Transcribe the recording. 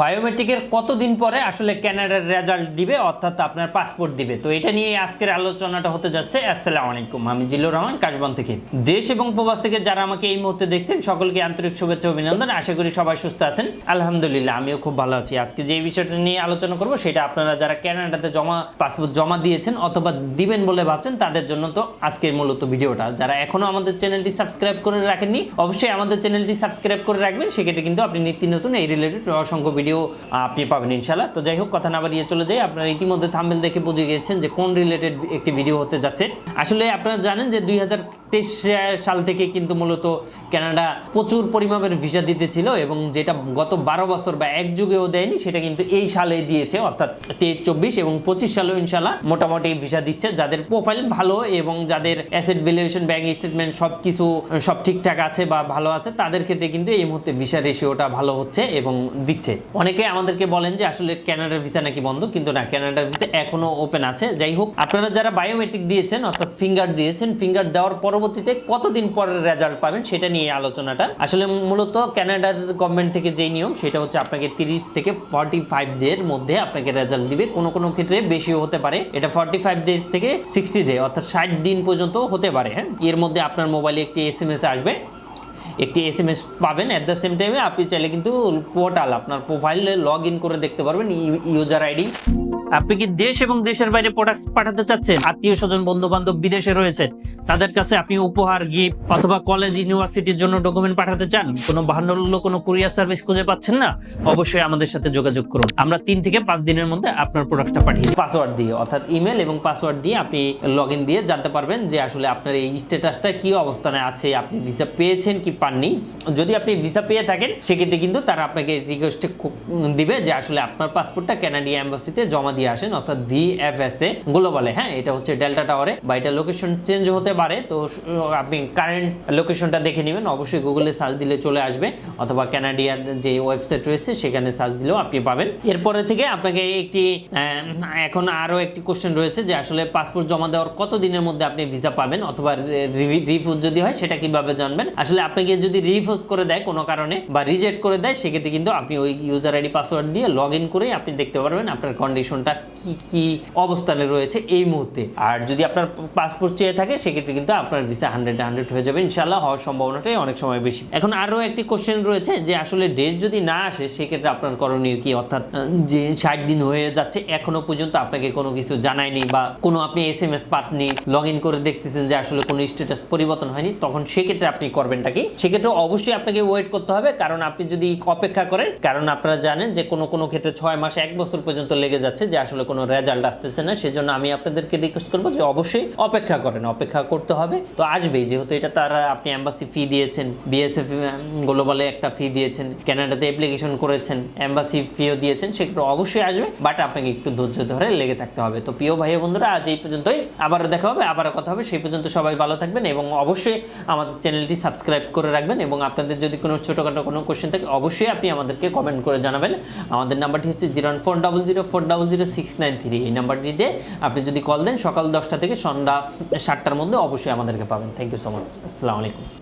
বায়োমেট্রিকের কতদিন পরে আসলে ক্যানাডার রেজাল্ট দিবে? অর্থাৎ আপনার পাসপোর্ট দিবে। তো এটা নিয়ে আজকের আলোচনাটা হতে যাচ্ছে। আসসালামু আলাইকুম। আমি জিল্লুর রহমান, কাশবন থেকে। দেশ এবং প্রবাস থেকে যারা আমাকে এই মুহূর্তে দেখছেন, সকলকে আন্তরিক শুভেচ্ছা, অভিনন্দন। আশা করি সবাই সুস্থ আছেন। আলহামদুলিল্লাহ, আমিও খুব ভালো আছি। আজকে যে বিষয়টা নিয়ে আলোচনা করব, সেটা আপনারা যারা ক্যানাডাতে জমা পাসপোর্ট জমা দিয়েছেন অথবা দিবেন বলে ভাবছেন, তাদের জন্য তো আজকের মূলত ভিডিওটা। যারা এখনও আমাদের চ্যানেলটি সাবস্ক্রাইব করে রাখেননি, অবশ্যই আমাদের চ্যানেলটি সাবস্ক্রাইব করে রাখবেন। সেক্ষেত্রে কিন্তু আপনি নিত্য নতুন এই রিলেটেড অসংখ্য ভিডিও আপনি পাবেন ইনশাল্লাহ তো যাই হোক, কথা না বাড়িয়ে চলে যাই। আপনারা ইতিমধ্যে থাম্বেল দেখে বুঝে গিয়েছেন যে কোন রিলেটেড একটি ভিডিও হতে যাচ্ছে। আসলে আপনারা জানেন যে দুই হাজার সাল থেকে কিন্তু মূলত কানাডা প্রচুর পরিমাণের ভিসা দিতেছিল এবং যেটা গত বারো বছর বা এক যুগেও দেয়নি, সেটা কিন্তু এই সালে দিয়েছে, অর্থাৎ তেইশ, চব্বিশ এবং পঁচিশ সালেও ইনশাল্লাহ মোটামুটি ভিসা দিচ্ছে। যাদের প্রোফাইল ভালো এবং যাদের অ্যাসেট ভ্যালুয়েশন ব্যাংক স্টেটমেন্ট সব কিছু সব ঠিকঠাক আছে বা ভালো আছে, তাদের ক্ষেত্রে কিন্তু এই মুহূর্তে ভিসা রেশিওটা ভালো হচ্ছে এবং দিচ্ছে। অনেকে আমাদেরকে বলেন যে আসলে ক্যানাডার ভিসা নাকি বন্ধ, কিন্তু না ক্যানাডার ভিসা এখনও ওপেন আছে। যাই হোক, আপনারা যারা বায়োমেট্রিক দিয়েছেন, অর্থাৎ ফিঙ্গার দিয়েছেন ফিঙ্গার দেওয়ার পরবর্তীতে কতদিন পরে রেজাল্ট পাবেন সেটা নিয়ে আলোচনাটা। আসলে মূলত ক্যানাডার গভর্নমেন্ট থেকে যেই নিয়ম, সেটা হচ্ছে আপনাকে তিরিশ থেকে ফর্টি ফাইভ ডের মধ্যে আপনাকে রেজাল্ট দিবে। কোনো কোনো ক্ষেত্রে বেশিও হতে পারে। এটা ফর্টি ফাইভ ডে থেকে সিক্সটি ডে অর্থাৎ ষাট দিন পর্যন্ত হতে পারে হ্যাঁ? এর মধ্যে আপনার মোবাইলে একটি এস এম এস আসবে। একটি এস এম এস পাবেন। অ্যাট দ্য সেম টাইমে আপনি চাইলে কিন্তু পোর্টাল আপনার প্রোফাইলে লগ ইন করে দেখতে পারবেন ইউজার আইডি আপনি কি দেশ এবং দেশের বাইরে প্রোডাক্ট পাঠাতে চাচ্ছেন? আত্মীয় স্বজন বন্ধু বান্ধব বিদেশে রয়েছে তাদের কাছে আপনি উপহার গিফট অথবা কলেজ ইউনিভার্সিটির জন্য ডকুমেন্ট পাঠাতে চান? কোনো বাহান্ন কোনো কুরিয়ার সার্ভিস খুঁজে পাচ্ছেন না? অবশ্যই আমাদের সাথে যোগাযোগ করুন। আমরা তিন থেকে পাঁচ দিনের মধ্যে আপনার প্রোডাক্টটা পাঠিয়ে পাসওয়ার্ড দিয়ে, অর্থাৎ ইমেল এবং পাসওয়ার্ড দিয়ে আপনি লগ দিয়ে জানতে পারবেন যে আসলে আপনার এই স্ট্যাটাসটা কি অবস্থানে আছে, আপনি ভিসা পেয়েছেন কি পাননি? যদি আপনি ভিসা পেয়ে থাকেন, সেক্ষেত্রে কিন্তু তারা আপনাকে রিকোয়েস্ট দিবে যে আসলে আপনার পাসপোর্টটা ক্যানাডিয়া এম্বাসিতে জমা দিয়ে আসেন, অর্থাৎ ভিএফএস এ গ্লোবালে হ্যাঁ? এটা হচ্ছে ডেল্টা টাওয়ারে বা এটা লোকেশন চেঞ্জ হতে পারে। তো আপনি কারেন্ট লোকেশনটা দেখে নেবেন, অবশ্যই গুগলে সার্চ দিলে চলে আসবে, অথবা ক্যানাডিয়ার যে ওয়েবসাইট রয়েছে, সেখানে সার্চ দিলেও আপনি পাবেন। এরপরে থেকে আপনাকে একটি এখন আরও একটি কোশ্চেন রয়েছে যে আসলে পাসপোর্ট জমা দেওয়ার কত দিনের মধ্যে আপনি ভিসা পাবেন, অথবা রিফিউজ যদি হয়, সেটা কীভাবে জানবেন? আসলে আপনাকে যদি রিফিউজ করে দেয় কোনো কারণে, বা রিজেক্ট করে দেয়, সেক্ষেত্রে কিন্তু আপনি ওই ইউজার আইডি পাসওয়ার্ড দিয়ে লগ ইন করে আপনি দেখতে পারবেন আপনার কন্ডিশনটা কি কি অবস্থানে রয়েছে এই মুহূর্তে? আর যদি আপনার পাসপোর্ট চেয়ে থাকে, সেক্ষেত্রে কিন্তু আপনার ভিসা হান্ড্রেড হান্ড্রেড হয়ে যাবে। ইনশাল্লাহ হওয়ার সম্ভাবনাটাই অনেক সময় বেশি। এখন আরও একটি কোশ্চেন রয়েছে যে, আসলে ডেট যদি না আসে, সেক্ষেত্রে আপনার করণীয় কি? অর্থাৎ যে ষাট দিন হয়ে যাচ্ছে, এখনও পর্যন্ত আপনাকে কোনো কিছু জানায়নি বা কোনো আপনি এস এম এস পাঠনি লগ ইন করে দেখতেছেন যে আসলে কোনো স্ট্যাটাস পরিবর্তন হয়নি, তখন সেক্ষেত্রে আপনি করবেনটা কি? সেক্ষেত্রে অবশ্যই আপনাকে ওয়েট করতে হবে। কারণ আপনি যদি অপেক্ষা করেন, কারণ আপনারা জানেন যে কোনো কোনো ক্ষেত্রে ছয় মাস, এক বছর পর্যন্ত লেগে যাচ্ছে যে আসলে কোনো রেজাল্ট আসতেছে না, সেজন্য আমি আপনাদেরকে রিকোয়েস্ট করব যে অবশ্যই অপেক্ষা করেন, অপেক্ষা করতে হবে। তো আসবেই, যেহেতু এটা তারা আপনি অ্যাম্বাসি ফি দিয়েছেন বিএসএফ গ্লোবালে একটা ফি দিয়েছেন কানাডাতে অ্যাপ্লিকেশন করেছেন অ্যাম্বাসি ফিও দিয়েছেন, সেগুলো অবশ্যই আসবে বাট আপনাকে একটু ধৈর্য ধরে লেগে থাকতে হবে। তো প্রিয় ভাই বন্ধুরা, আজ এই পর্যন্তই, আবারও দেখা হবে, আবারও কথা হবে, সেই পর্যন্ত সবাই ভালো থাকবেন এবং অবশ্যই আমাদের চ্যানেলটি সাবস্ক্রাইব করে রাখবেন এবং আপনাদের যদি কোনো ছোটোখাটো কোনো কোয়েশ্চেন থাকে, অবশ্যই আপনি আমাদেরকে কমেন্ট করে জানাবেন। আমাদের নাম্বারটি হচ্ছে zero four double zero four double zero six nine three এই নাম্বারটিতে আপনি যদি কল দেন, সকাল দশটা থেকে সন্ধ্যা সাতটার মধ্যে অবশ্যই আমাদেরকে পাবেন। থ্যাংক ইউ সো মাচ আসসালামু আলাইকুম।